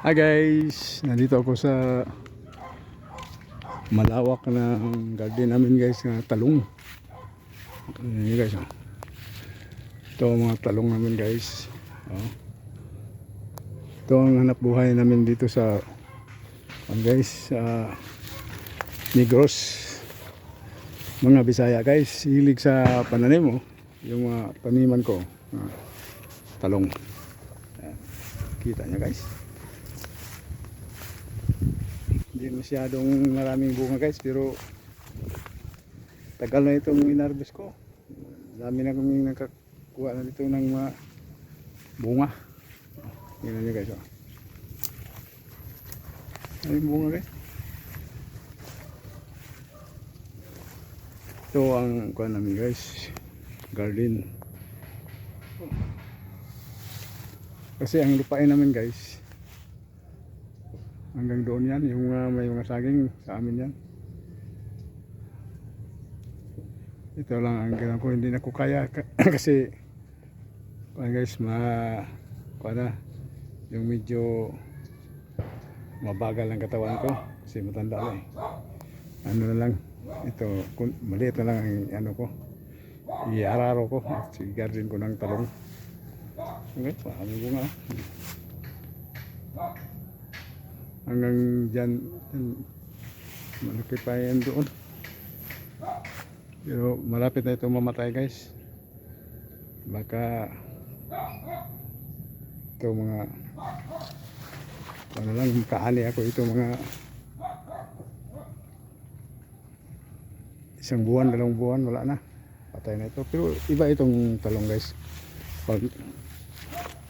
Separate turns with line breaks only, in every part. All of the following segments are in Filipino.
Hi guys, nandito ako sa malawak na garden namin guys na talong. Ayan guys. Oh. Ito mga talong namin guys. Oh. Ito ang hanap buhay namin dito sa ang guys sa Negros. Mga Bisaya guys, hilig sa pananim oh. Yung mga taniman ko. ah, talong. Ayan. Kita niya guys. Hindi masyadong maraming bunga guys pero tagal na itong inarbis ko. Dami na kami nakakuha na dito ng mga bunga. Tingnan nyo guys. Oh. Bunga guys? Ito ang kuha namin guys. Garden. Kasi ang lupain namin guys hanggang doon yan yung uh, may mga saging sa amin yan. Ito lang ang ginawa ko hindi na ko kaya. Ka- kasi kuwan guys ma kuwan na yung medyo mabagal ang katawan ko kasi matanda na eh. Ano na lang ito maliit na lang ang ano ko iararo ko at garden ko ng talong. Okay paano bunga oh. Hanggang dyan yan, malaki pa yan doon. Pero malapit na ito mamatay guys. Baka ito mga ano lang kaani ako ito mga isang buwan dalawang buwan wala na. Patay na ito. Pero iba itong talong guys. Pag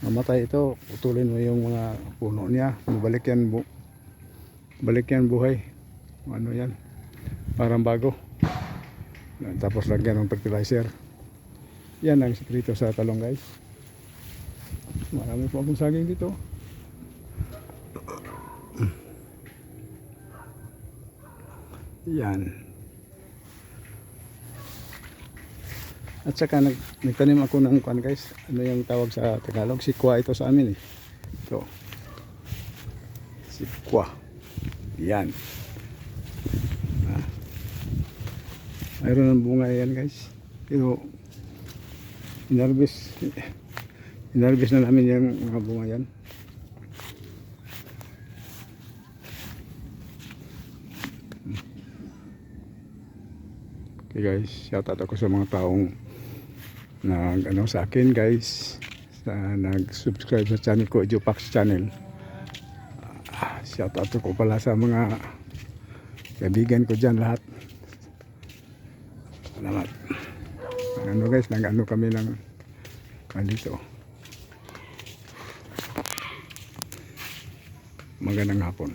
mamatay ito putulin mo yung mga puno niya. Balik yan bu balik yan buhay. Ano yan? Parang bago. Tapos lagyan ng fertilizer. Yan ang sekreto sa talong guys. Marami po akong saging dito. Yan. At saka nag, nagtanim ako ng kwan guys. Ano yung tawag sa Tagalog? Sikwa ito sa amin eh. Ito. Sikwa yan. Ah. Mayroon ng bunga yan guys. Pero inarbis inarbis na namin yung mga bunga yan. Okay guys, shout out ako sa mga taong nag ano sa akin guys sa nag-subscribe sa channel ko, Jupax channel shout out ko pala sa mga kaibigan ko dyan lahat. Salamat. Ano guys nag ano kami ng dito magandang hapon